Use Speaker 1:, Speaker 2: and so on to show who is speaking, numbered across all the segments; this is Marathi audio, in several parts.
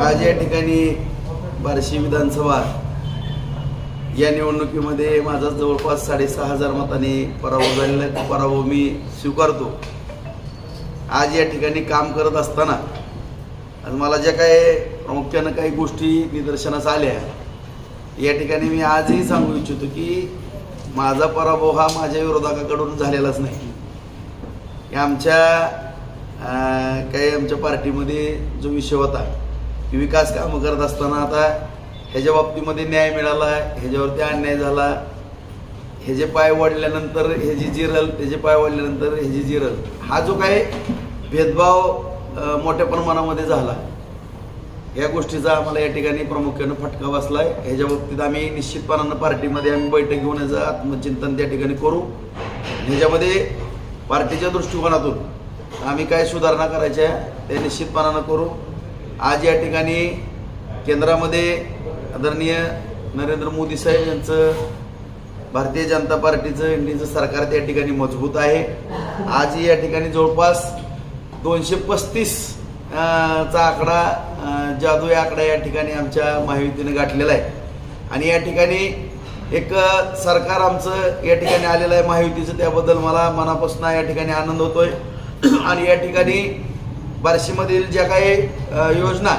Speaker 1: आज या ठिकाणी बार्शी विधानसभा या निवडणुकीमध्ये माझा जवळपास साडेसहा हजार मताने पराभव झालेला आहे. तो पराभव मी स्वीकारतो. आज या ठिकाणी काम करत असताना आज मला ज्या काही प्रामुख्यानं काही गोष्टी निदर्शनास आल्या या ठिकाणी मी आजही सांगू इच्छितो की माझा पराभव हा माझ्या विरोधकाकडून झालेलाच नाही. आमच्या काही आमच्या पार्टीमध्ये जो विषय होता की विकास कामं करत असताना आता ह्याच्या बाबतीमध्ये न्याय मिळाला ह्याच्यावरती अन्याय झाला. हे जे पाय वाढल्यानंतर हे जिरल त्याचे पाय वाढल्यानंतर हे जिरल. हा जो काही भेदभाव मोठ्या प्रमाणामध्ये झाला या गोष्टीचा आम्हाला या ठिकाणी प्रामुख्यानं फटका बसला आहे ह्याच्या बाबतीत आम्ही निश्चितपणानं पार्टीमध्ये आम्ही बैठक घेऊन याचं आत्मचिंतन त्या ठिकाणी करू. ह्याच्यामध्ये पार्टीच्या दृष्टिकोनातून आम्ही काय सुधारणा करायच्या ते निश्चितपणानं करू. आज या ठिकाणी केंद्रामध्ये आदरणीय नरेंद्र मोदी साहेब यांचं भारतीय जनता पार्टीचं इंडियनचं सरकार त्या ठिकाणी मजबूत आहे. आज या ठिकाणी जवळपास दोनशे पस्तीस चा आकडा जादू आकडा या ठिकाणी आमच्या महायुतीने गाठलेला आहे. आणि या ठिकाणी एक सरकार आमचं या ठिकाणी आलेलं आहे महायुतीचं त्याबद्दल मला मनापासून या ठिकाणी आनंद होतोय. आणि या ठिकाणी बार्शीमधील ज्या काही योजना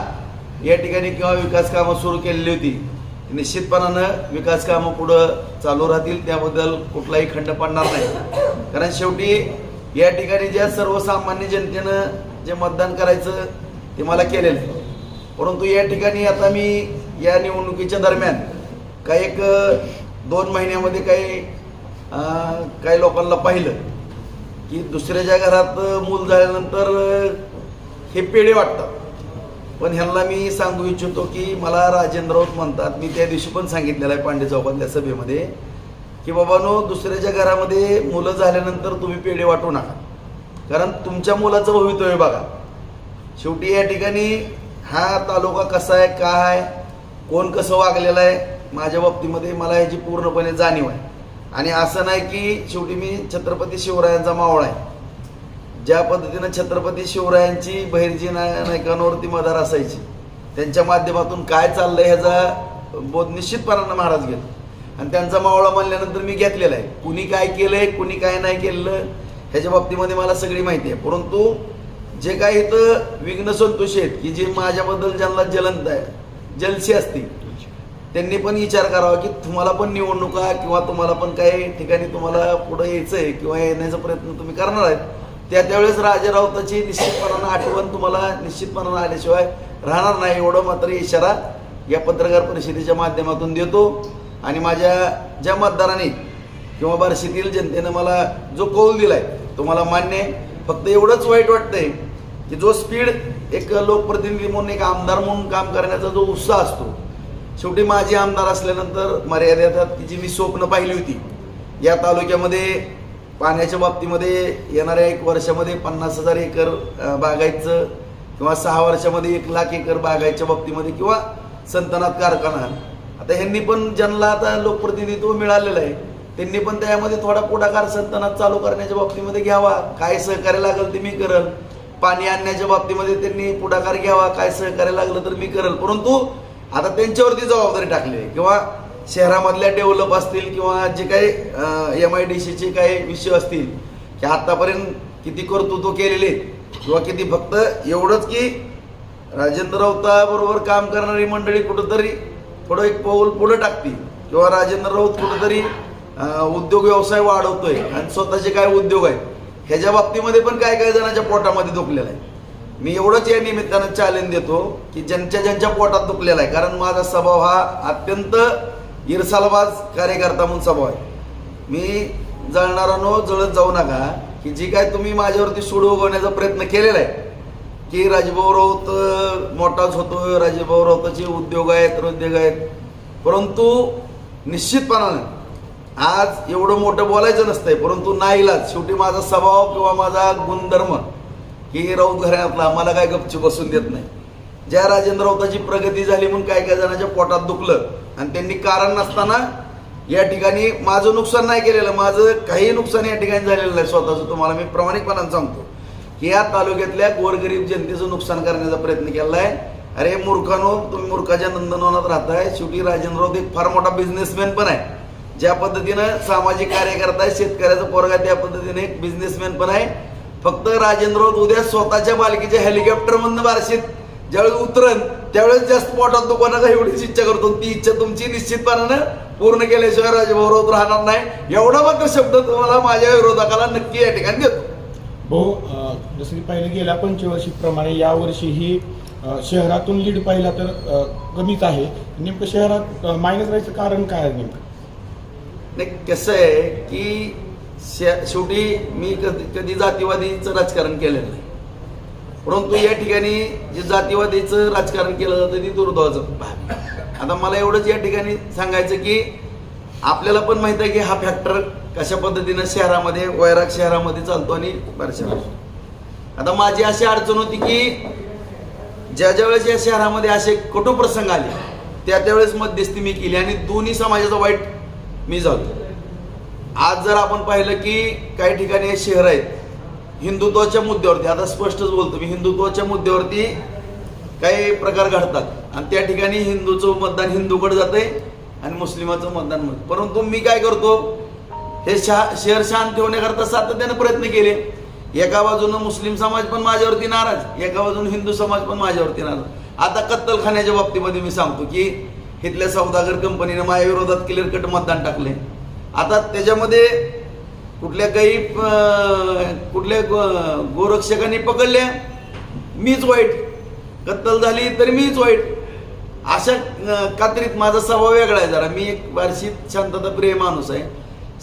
Speaker 1: या ठिकाणी किंवा विकास कामं सुरू केलेली होती निश्चितपणानं विकास कामं पुढं चालू राहतील त्याबद्दल कुठलाही खंड पडणार नाही. कारण शेवटी या ठिकाणी ज्या सर्वसामान्य जनतेनं जे मतदान करायचं ते मला केलेलं आहे. परंतु या ठिकाणी आता मी या निवडणुकीच्या दरम्यान काही एक दोन महिन्यामध्ये काही काही लोकांना पाहिलं. की दुसऱ्याच्या घरात मूल झाल्यानंतर हे पेढे वाटतात. पण ह्यांना मी सांगू इच्छितो की मला राजेंद्र राऊत म्हणतात मी त्या दिवशी पण सांगितलेलं आहे पांडे चौकातल्या सभेमध्ये की बाबानो दुसऱ्याच्या घरामध्ये मुलं झाल्यानंतर तुम्ही पेढे वाटू नका. कारण तुमच्या मुलाचं भवितव्य बघा. शेवटी या ठिकाणी हा तालुका कसा आहे काय आहे कोण कसं वागलेलं आहे माझ्या बाबतीमध्ये मला ह्याची पूर्णपणे जाणीव आहे. आणि असं नाही की शेवटी मी छत्रपती शिवरायांचा मावळा आहे. ज्या पद्धतीनं छत्रपती शिवरायांची बहिर्जी नायकांवरती मदार असायची त्यांच्या माध्यमातून काय चाललंय ह्याचा बोध निश्चितपणानं महाराज घेत आणि त्यांचा मावळा म्हणल्यानंतर मी घेतलेला आहे. कुणी काय केलंय कुणी काय नाही केलं ह्याच्या बाबतीमध्ये मला सगळी माहिती आहे. परंतु जे काही इथं विघ्न संतोष आहेत की जे माझ्याबद्दल ज्यांना जलंत आहे जलसी असतील त्यांनी पण विचार करावा की तुम्हाला पण निवडणुका किंवा तुम्हाला पण काही ठिकाणी तुम्हाला पुढे यायचं आहे किंवा येण्याचा प्रयत्न तुम्ही करणार आहेत. त्या त्यावेळेस राजे राऊताची निश्चितपणानं आठवण तुम्हाला निश्चितपणानं आल्याशिवाय राहणार नाही. एवढं मात्र इशारा या पत्रकार परिषदेच्या माध्यमातून देतो. आणि माझ्या ज्या मतदारांनी किंवा बार्शीतील जनतेनं मला जो कौल दिलाय तो मला मान्य आहे. फक्त एवढंच वाईट वाटतंय की जो स्पीड एक लोकप्रतिनिधी म्हणून एक आमदार म्हणून काम करण्याचा जो उत्साह असतो शेवटी माझे आमदार असल्यानंतर मर्यादेतात तिची जी मी स्वप्न पाहिली होती. या तालुक्यामध्ये पाण्याच्या बाबतीमध्ये येणाऱ्या एक वर्षामध्ये पन्नास हजार एकर बागायचं किंवा सहा वर्षामध्ये एक लाख एकर बागायच्या बाबतीमध्ये किंवा संतनात कारखाना. आता ह्यांनी पण ज्यांना आता लोकप्रतिनिधित्व मिळालेलं आहे त्यांनी पण त्यामध्ये थोडा पुढाकार संतनात चालू करण्याच्या बाबतीमध्ये घ्यावा. काय सहकार्य लागेल ते मी करल. पाणी आणण्याच्या बाबतीमध्ये त्यांनी पुढाकार घ्यावा. काय सहकार्य लागलं तर मी करल. परंतु आता त्यांच्यावरती जबाबदारी टाकली आहे. किंवा शहरामधल्या डेव्हलप असतील किंवा जे काही एम आय डी सीचे काही विषय असतील की आत्तापर्यंत किती कर्तृत्व केलेले किंवा किती फक्त एवढंच की राजेंद्र राऊताबरोबर काम करणारी मंडळी कुठंतरी थोडं एक पाऊल पुढं टाकतील किंवा राजेंद्र राऊत कुठंतरी उद्योग व्यवसाय वाढवतोय आणि स्वतःचे काय उद्योग आहेत ह्याच्या बाबतीमध्ये पण काय काय जणांच्या पोटामध्ये दुखलेलं आहे. मी एवढंच या निमित्तानं चॅलेंज देतो की ज्यांच्या ज्यांच्या पोटात दुखलेला आहे. कारण माझा स्वभाव हा अत्यंत इरसालबाज कार्यकर्ता म्हणून स्वभाव आहे. मी जळणारानो जळत जाऊ नका की जी काय तुम्ही माझ्यावरती सूड उगवण्याचा प्रयत्न केलेला आहे की राजभाऊ राऊत मोठाच होतोय राजभाऊ राऊताचे उद्योग आहेत उद्योग आहेत. परंतु निश्चितपणानं आज एवढं मोठं बोलायचं नसतंय परंतु नाईलाज शेवटी माझा स्वभाव किंवा माझा गुणधर्म की राऊत घराण्यातला आम्हाला काय गपची बसून देत नाही. ज्या राजेंद्र राऊताची प्रगती झाली म्हणून काय काय जणांच्या पोटात दुखलं. आणि त्यांनी कारण नसताना या ठिकाणी माझं नुकसान नाही केलेलं माझं काही नुकसान या ठिकाणी झालेलं नाही स्वतःचं. तुम्हाला मी प्रामाणिकपणाने सांगतो. की या तालुक्यातल्या गोरगरीब जनतेचं नुकसान करण्याचा प्रयत्न केला आहे अरे मूर्खानो तुम्ही मूर्खाच्या नंदनवनात राहताय. शेवटी राजेंद्र राऊत एक फार मोठा बिझनेसमॅन पण आहे. ज्या पद्धतीनं सामाजिक कार्य करताय शेतकऱ्याचा पोरगा त्या पद्धतीने एक बिझनेसमॅन पण आहे. फक्त राजेंद्र उद्या स्वतःच्या मालकीच्या हेलिकॉप्टर मधनं बारशीत ज्यावेळेस उतरण त्यावेळेस जास्त पोटात दुकानाचा एवढीच इच्छा करतो. ती इच्छा तुमची निश्चितपणानं पूर्ण केल्याशिवाय राजभाऊ राहणार नाही. एवढा मात्र शब्द तुम्हाला माझ्या विरोधकाला नक्की या ठिकाणी देतो.
Speaker 2: भाऊ जसं की पहिले गेल्या पंचवर्षीप्रमाणे यावर्षीही शहरातून लीड पाहिला तर कमीच आहे. नेमकं शहरात मायनस राहायचं कारण काय आहे नेमकं?
Speaker 1: नाही कसं आहे की शेवटी मी कधी कधी जातीवादीचं राजकारण केलेलं नाही. परंतु या ठिकाणी जे जातीवादीचं राजकारण केलं जातं ते दुर्दैवाचं भाग आता मला एवढंच या ठिकाणी सांगायचं की आपल्याला पण माहीत आहे की हा फॅक्टर कशा पद्धतीनं शहरामध्ये वैराग शहरामध्ये चालतो आणि बऱ्याचशा आता माझी अशी अडचण होती की ज्या ज्या वेळेस या शहरामध्ये असे कटू प्रसंग आले त्या त्यावेळेस मध्यस्थी मी केली आणि दोन्ही समाजाचा वाईट मी झालो आज जर आपण पाहिलं की काही ठिकाणी हे शहर आहेत हिंदुत्वाच्या मुद्द्यावरती आता स्पष्टच बोलतो मी हिंदुत्वाच्या मुद्द्यावरती काही प्रकार घडतात. आणि त्या ठिकाणी हिंदूचं मतदान हिंदूकडे जाते आणि मुस्लिमाचं मतदान परंतु मी काय करतो हे शा शहर शांत ठेवण्याकरता सातत्याने प्रयत्न केले. एका बाजूनं मुस्लिम समाज पण माझ्यावरती नाराज एका बाजूनं हिंदू समाज पण माझ्यावरती नाराज. आता कत्तलखान्याच्या बाबतीमध्ये मी सांगतो की इथल्या सौदागर कंपनीनं माझ्या विरोधात क्लिअर कट मतदान टाकले आता त्याच्यामध्ये कुठल्या काही कुठल्या गो- गोरक्षकांनी पकडल्या मीच वाईट. कत्तल झाली तरी मीच वाईट. अशा कात्रीत माझा स्वभाव वेगळा आहे जरा. मी एक वार्षिक शांतता प्रिय माणूस आहे.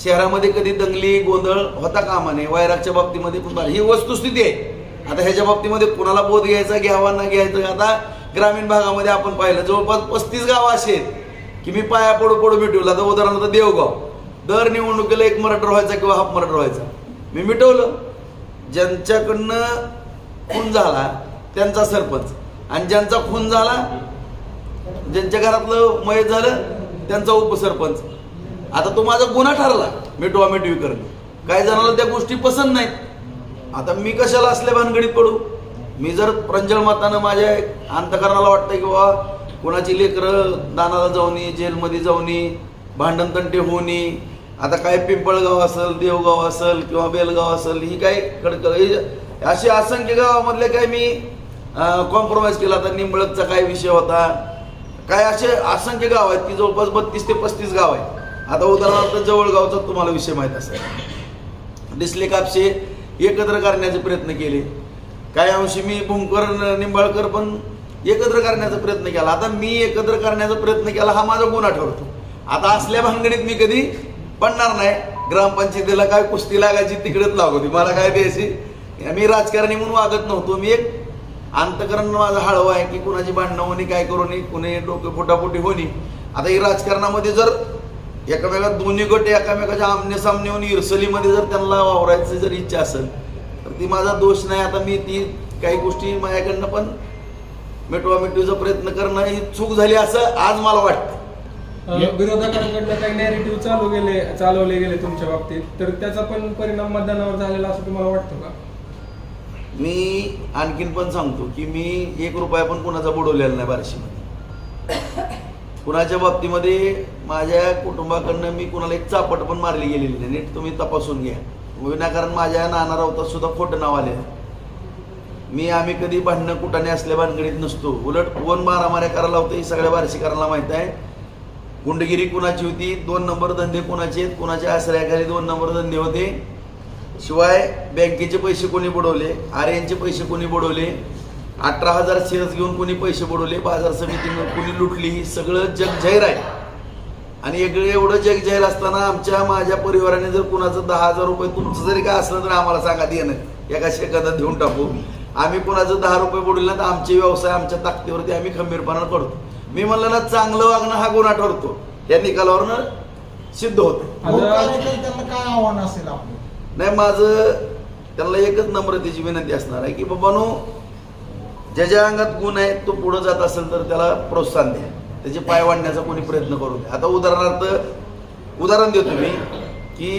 Speaker 1: शहरामध्ये कधी दंगली गोंधळ होता कामा नये वैरागच्या बाबतीमध्ये पण ही वस्तुस्थिती आहे. आता ह्याच्या बाबतीमध्ये कुणाला बोध घ्यायचा घ्यावा ना घ्यायचं? आता ग्रामीण भागामध्ये आपण पाहिलं जवळपास पस्तीस गावं असे आहेत. की मी पाया पडू पडू भेटूला तर उदाहरणार्थ देवगाव. दर निवडणुकीला एक मराठा व्हायचा किंवा हाफ मराठा व्हायचा. मी मिटवलं. ज्यांच्याकडनं खून झाला त्यांचा सरपंच. आणि ज्यांचा खून झाला ज्यांच्या घरातलं मयत झालं त्यांचा उपसरपंच. आता तो माझा गुन्हा ठरला मिटवा मिटवी करणं. काही जणांना त्या गोष्टी पसंत नाहीत. आता मी कशाला असल्या भानगडीत पडू? मी जर प्रंजल मतानं माझ्या अंतकरणाला वाटतं की बाबा कोणाची लेकरं दानाला जाऊनी जेलमध्ये जाऊनी भांडणतंटे होणे आता काय पिंपळगाव असेल देवगाव असेल किंवा बेलगाव असेल ही काय कडकड हे असे असंख्य गावामधले काय मी कॉम्प्रोमाइज केला आता निंबळकचा काय विषय होता. काय असे असंख्य गाव आहेत की जवळपास बत्तीस ते पस्तीस गाव आहेत. आता उदाहरणार्थ जवळगावचा तुम्हाला विषय माहीत असेल. डिस्ले कापशे एकत्र करण्याचे प्रयत्न केले. काही अंशी मी भूमकर निंबाळकर पण एकत्र करण्याचा प्रयत्न केला. आता मी एकत्र करण्याचा प्रयत्न केला हा माझा गुन्हा ठरतो. आता असल्या भानगडीत मी कधी पडणार नाही. ग्रामपंचायतीला काय कुस्ती लागायची तिकडेच लागवती मला काय द्यायची? मी राजकारणी म्हणून वागत नव्हतो. मी एक अंतकरण माझं हळवं आहे की कुणाची भांडणं होणी काय करू नये. कुणी डोकं पोटापोटी होणी. आता ही राजकारणामध्ये जर एकामेकात दोन्ही गट एकामेकाच्या आमने सामने होऊन इरसलीमध्ये जर त्यांना वावरायची जर इच्छा असेल तर ती माझा दोष नाही. आता मी ती काही गोष्टी माझ्याकडनं पण मिटवा मिटवीचा प्रयत्न करणं ही चूक झाली असं आज मला वाटतं.
Speaker 3: विरोधकांकडनं काही नॅरेटिव्ह चालू गेले चालवले गेले तुमच्या बाबतीत. तर त्याचा पण परिणाम मतदानावर झालेला असं तुम्हाला वाटतं का?
Speaker 1: मी आणखीन पण सांगतो की मी एक रुपया पण कुणाचा बुडवलेला नाही बार्शीमध्ये. कुणाच्या बाबतीमध्ये माझ्या कुटुंबाकडनं मी कुणाला एक चापट पण मारली गेलेली नाही. नीट तुम्ही तपासून घ्या. विनाकारण माझ्या नाना राऊतात सुद्धा खोटं नाव आले मी आम्ही कधी भांडणं कुठाने असल्या भानगडीत नसतो. उलट कोण मारामाऱ्या करायला होतं हे सगळ्या बार्शीकरांना माहीत आहे. गुंडगिरी कुणाची होती? दोन नंबर धंदे कुणाचे आहेत? कुणाच्या आश्रयाखाली दोन नंबर धंदे होते? शिवाय बँकेचे पैसे कोणी बुडवले? आर्यांचे पैसे कोणी बुडवले? अठरा हजार शेअर्स घेऊन कोणी पैसे बुडवले? बाजार समितीमध्ये कोणी लुटली? ही सगळं जग जाहीर आहे. आणि एकडे एवढं जग जाहीर असताना आमच्या माझ्या परिवाराने जर कुणाचं दहा हजार रुपये तुमचं जरी काय असलं तर आम्हाला सांगा देणं एका शेकादात देऊन टाकू. आम्ही कुणाचं दहा रुपये बुडवले तर आमचे व्यवसाय आमच्या ताकदीवरती आम्ही खंबीरपणा करतो. मी म्हणलं ना चांगलं वागणं हा गुन्हा ठरतो. या निकालावरनं सिद्ध होतं.
Speaker 4: कार्यकर्त्यांना काय? आव्हान असेल आपलं?
Speaker 1: नाही माझं त्यांना एकच नम्रतेची विनंती असणार आहे की बाबानो ज्याच्या अंगात गुण आहे तो पुढे जात असेल तर त्याला प्रोत्साहन द्या. त्याचे पाय वाढण्याचा कोणी प्रयत्न करू द्या आता उदाहरणार्थ उदाहरण देतो मी की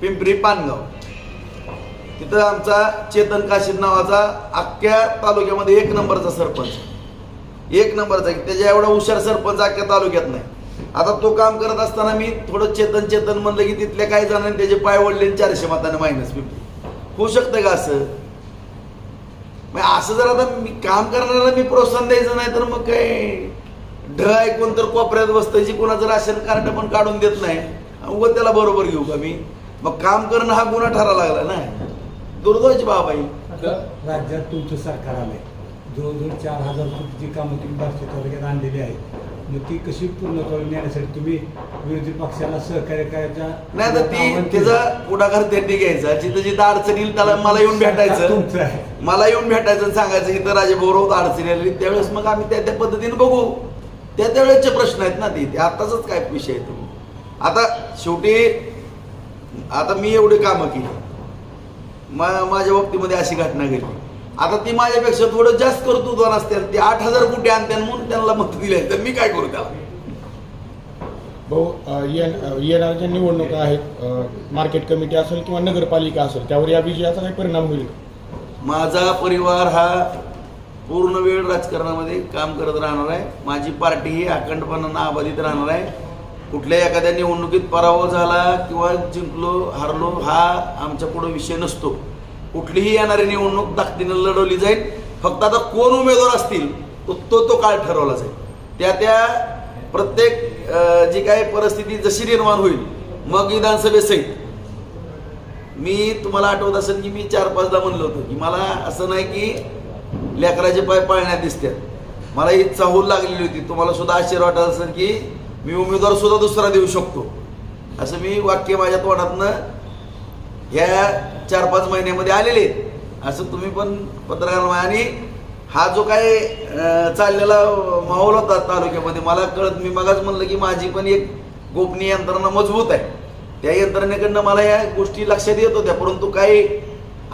Speaker 1: पिंपरी पानगाव. तिथं आमचा चेतन काशीद नावाचा अख्ख्या तालुक्यामध्ये एक नंबरचा सरपंच एक नंबरचा त्याच्या एवढा हुशार सरपंच अख्ख्या तालुक्यात नाही. आता तो काम करत असताना मी थोडं चेतन चेतन म्हणलं की तिथल्या काही जणांनी त्याचे पाय वडले आणि चारशे मताने मायनस फिफ्टी होऊ शकतं का असं? मग असं जर आता मी काम करणाऱ्याला मी प्रोत्साहन द्यायचं नाही तर मग काय? ढ ऐकून तर कोपऱ्यात बसतायची कोणाचं राशन कार्ड पण काढून देत नाही व त्याला बरोबर घेऊ का मी? मग काम करणं हा गुन्हा ठरा लागला ना. दुर्दैवाची बाब आहे.
Speaker 5: राज्यात तुमचं सरकार आलंय. जवळजवळ चार हजार कोटीची कामं तुम्ही बार्शी तालुक्यात आणलेली आहेत. मग ती कशी पूर्ण करून नेण्यासाठी तुम्ही विरोधी पक्षाला सहकार्य करायच्या
Speaker 1: नाही तर ती त्याचा पुढाकार त्यांनी घ्यायचा. जिथं जिथं अडचण येईल त्याला मला येऊन भेटायचं.
Speaker 5: तुमचं आहे.
Speaker 1: मला येऊन भेटायचं आणि सांगायचं इथं राजेभाऊ अडचणी आलेली त्यावेळेस मग आम्ही त्या त्या पद्धतीने बघू. त्या त्यावेळेसचे प्रश्न आहेत ना ते ते काय विषय आहे तो. आता शेवटी आता मी एवढी कामं केली. मा माझ्या बाबतीमध्ये अशी घटना घडली. आता ती माझ्यापेक्षा थोडं जास्त कर्तृत्वान असतील ते आठ हजार कोटी आणते म्हणून त्यांना मत दिले तर मी काय करू त्याला?
Speaker 2: भाऊ येणाऱ्या ज्या निवडणुका आहेत मार्केट कमिटी असेल किंवा नगरपालिका असेल त्यावर या विजयाचा काही परिणाम होईल?
Speaker 1: माझा परिवार हा पूर्ण वेळ राजकारणामध्ये काम करत राहणार आहे. माझी पार्टी ही अखंडपणानं अबाधित राहणार आहे. कुठल्या एखाद्या निवडणुकीत पराभव झाला किंवा जिंकलो हारलो हा आमच्या पुढे विषय नसतो. कुठलीही येणारी निवडणूक ताकदीनं लढवली जाईल. फक्त आता कोण उमेदवार असतील तो तो तो काळ ठरवला जाईल. त्या त्या प्रत्येक जी काही परिस्थिती जशी निर्माण होईल मग विधानसभेसहित मी तुम्हाला आठवत असेल की मी चार पाचदा म्हणलं होतं की मला असं नाही की लेकराचे पाय पाळण्यात दिसतात मला ही चाहूल लागलेली होती. तुम्हाला सुद्धा आश्चर्य वाटत असेल की मी उमेदवार सुद्धा दुसरा देऊ शकतो. असं मी वाक्य माझ्या तोंडातनं ह्या चार पाच महिन्यामध्ये आलेले आहेत. असं तुम्ही पण पत्रकार आणि हा जो काय चाललेला माहोल होता तालुक्यामध्ये मला कळत मी मगाच म्हणलं की माझी पण एक गोपनीय यंत्रणा मजबूत आहे. त्या यंत्रणेकडनं मला या गोष्टी लक्षात येत होत्या. परंतु काही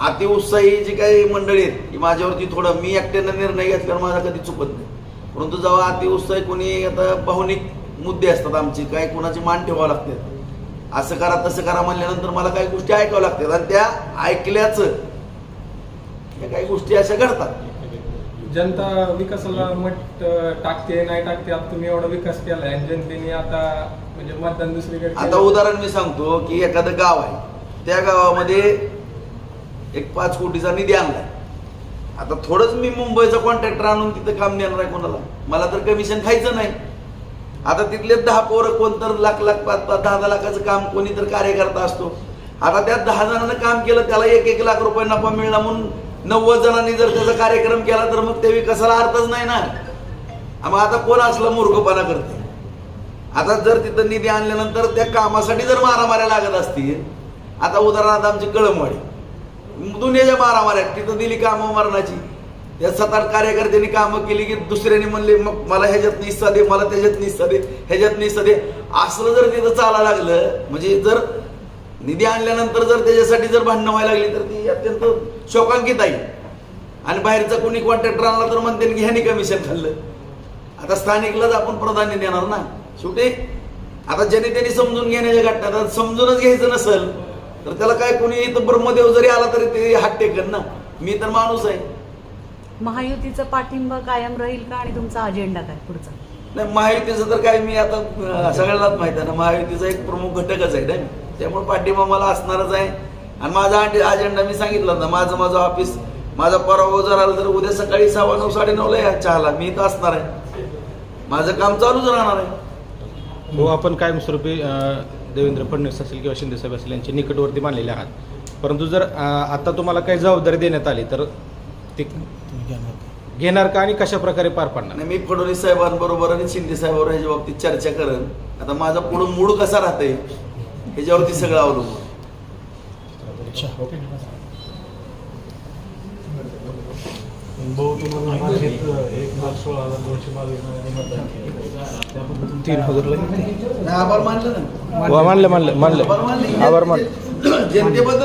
Speaker 1: अतिउत्साही जी काही मंडळी आहेत की माझ्यावरती थोडं मी एकट्यानं निर्णय घेतल्यावर माझा कधी चुकत नाही. परंतु जेव्हा अतिउत्साही कोणी आता भावनिक मुद्दे असतात आमचे काही कोणाचे मान ठेवावं लागते असं करा तसं करा म्हणल्यानंतर मला काही गोष्टी ऐकाव्या लागतात. आणि त्या ऐकल्याचं या काही गोष्टी अशा घडतात.
Speaker 3: जनता विकासाला मत टाकते नाही टाकते आता तुम्ही एवढा विकास केलाय आणि जनतेने आता म्हणजे मतदान दुसरीकडे
Speaker 1: आता
Speaker 3: केलं.
Speaker 1: उदाहरण मी सांगतो की एखादं गाव आहे. त्या गावामध्ये एक पाच कोटीचा निधी आणलाय. आता थोडंच मी मुंबईचा कॉन्ट्रॅक्टर आणून तिथं काम देणार आहे कोणाला. मला तर कमिशन खायचं नाही. आता तिथले दहा पोरं कोण तर लाख लाख पाच पाच दहा दहा लाखाचं काम कोणी तर कार्यकर्ता असतो. आता त्या दहा जणांना काम केलं त्याला एक एक लाख रुपये नफा मिळला म्हणून नव्वद जणांनी जर त्याचा कार्यक्रम केला तर मग त्या विकासाला अर्थच नाही ना. मग आता कोण असला मूर्खपणा करते? आता जर तिथं निधी आणल्यानंतर त्या कामासाठी जर मारामाऱ्या लागत असतील आता उदाहरणार्थ आमची कळमवाडी. दुनियाच्या मारामाऱ्या तिथं दिली कामं मरणाची. या सतार कार्यकर्त्यांनी कामं केली की दुसऱ्याने म्हणले मग मला ह्याच्यात निस्सा दे मला त्याच्यात निस्सा दे ह्याच्यात निस्सा दे. असलं जर तिथं चालायला लागलं म्हणजे जर निधी आणल्यानंतर जर त्याच्यासाठी जर भांडणं व्हायला लागली तर ती अत्यंत शोकांकित आहे. आणि बाहेरचा कोणी कॉन्ट्रॅक्टर आणला तर म्हणते की ह्यानी कमिशन खाल्लं. आता स्थानिकलाच आपण प्राधान्य देणार ना. शेवटी आता ज्याने त्यांनी समजून घेण्याच्या घटना आता समजूनच घ्यायचं नसेल तर त्याला काय कोणी इथं ब्रह्मदेव जरी आला तरी ते हात टेकन ना? मी तर माणूस आहे.
Speaker 6: महायुतीचा पाठिंबा कायम राहील का आणि तुमचा अजेंडा काय पुढचा?
Speaker 1: नाही महायुतीचं तर काय मी आता सगळ्यांनाच माहीत आहे ना महायुतीचा एक प्रमुख घटकच आहे ना. त्यामुळे पाठिंबा मला असणारच आहे. आणि माझा अजेंडा मी सांगितलं ना माझं माझं ऑफिस माझा पराभव जर आला तर उद्या सकाळी सव्वा नऊ साडे नऊला या चहाला. मी इथं असणार आहे. माझं काम चालूच राहणार आहे.
Speaker 7: हो आपण कायमस्वरूपी देवेंद्र फडणवीस असेल किंवा शिंदे साहेब असेल यांच्या निकटवर्ती मानलेले आहात. परंतु जर आता तुम्हाला काही जबाबदारी देण्यात आली तर ते घेणार का? आणि कशा प्रकारे पार पाडणार?
Speaker 1: आणि मी फडणवीस साहेबांबरोबर आणि शिंदे साहेबांवर ह्याच्या बाबतीत चर्चा करेन. आता माझा पुढं मूड कसा राहतंय ह्याच्यावरती सगळं अवलंबून
Speaker 5: भाऊ तुम्हाला मार्केट एक लाख सोळा हजार दोनशे बावीस मतदान केलं
Speaker 7: तीन हजार
Speaker 1: नाही, आभार मानलं ना.
Speaker 7: मानलं मानलं मानलं.
Speaker 1: आभार मानले.
Speaker 7: आभार मानलं.
Speaker 1: जनतेबद्दल